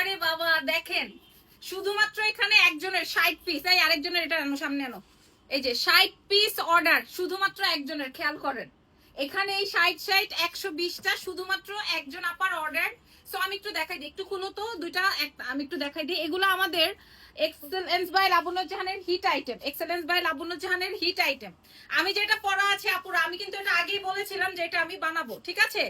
বাবারে বাবা, দেখেন। শুধুমাত্র এখানে একজনের ষাট পিস এই আরেকজনের এটা আনো, সামনে আনো। এই যে ষাট পিস অর্ডার শুধুমাত্র একজনের, খেয়াল করেন। এখানে এই ষাট ষাট, একশো বিশটা শুধুমাত্র একজন আপার অর্ডার সো আমি একটু দেখাই দিই। একটু খুলো তো, দুইটা আমি একটু দেখাই দিই। এগুলো আমাদের এক্সেলেন্স বাই লাবণ্যজাহানের হিট আইটেম এক্সেলেন্স বাই লাবণ্যজাহানের হিট আইটেম আমি যেটা পড়া আছে, আপুরা, আমি কিন্তু এটা আগেই বলেছিলাম যে এটা আমি বানাবো, ঠিক আছে?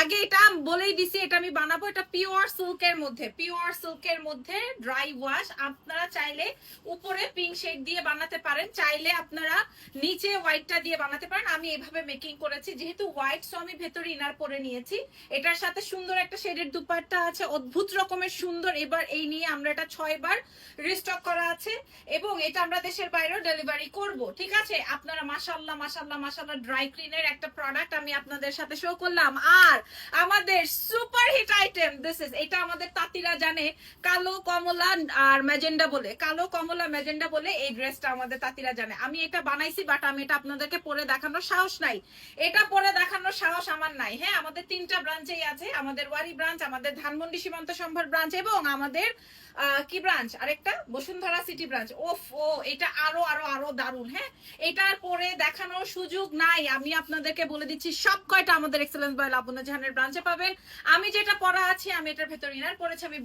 আগে এটা বলেই দিছি, এটা আমি বানাবো, এটা পিওর সিল্কের মধ্যে পিওর সিল্কের মধ্যে ড্রাই ওয়াশ আপনারা চাইলে উপরে পিঙ্ক শেড দিয়ে বানাতে পারেন, চাইলে আপনারা নিচে হোয়াইটটা দিয়ে বানাতে পারেন, আমি এইভাবে মেকিং করেছি, যেহেতু হোয়াইট সো আমি ভেতরে ইনার পরে নিয়েছি, এটার সাথে সুন্দর একটা শেডের দুপাট্টা আছে, অদ্ভুত রকমের সুন্দর, এবার এই নিয়ে আমরা এটা ছয় বার রিস্টক করা আছে এবং এটা আমরা দেশের বাইরেও ডেলিভারি করব। ঠিক আছে? আপনারা মাশাল্লাহ মাশাল্লাহ মাশাল্লাহ ড্রাই ক্লিনের একটা প্রোডাক্ট আমি আপনাদের সাথে শো করলাম। আর আমাদের super hit item this is এটা আমাদের তাঁতিরা জানে, কালো কমলা আর ম্যাজেন্ডা বলে। কালো কমলা, ম্যাজেন্ডা বলে এই ড্রেসটা আমাদের তাঁতিরা জানে। আমি এটা বানাইছি বাট আমি এটা আপনাদেরকে পরে দেখানোর সাহস নাই। এটা পরে দেখানোর সাহস আমার নাই। হ্যাঁ আমাদের তিনটা ব্রাঞ্চেই আছে। আমাদের ওয়ারি ব্রাঞ্চ আমাদের ধানমন্ডি সীমান্ত সম্ভার ব্রাঞ্চ এবং আমাদের কি ব্রাঞ্চ আরেকটা? Bashundhara city branch. ওফ, ও, এটা আরও আরও আরও দারুণ হ্যাঁ? এটার পরে দেখানোর সুযোগ নাই। আমি আপনাদেরকে বলে দিচ্ছি, সব কয়টা আমাদের এক্সেলেন্স বয় লাবণ্য জাহানের ব্রাঞ্চে পাবেন। আমি যেটা পড়া আছি, আমি এটার ভেতর ইনার পড়েছি আমি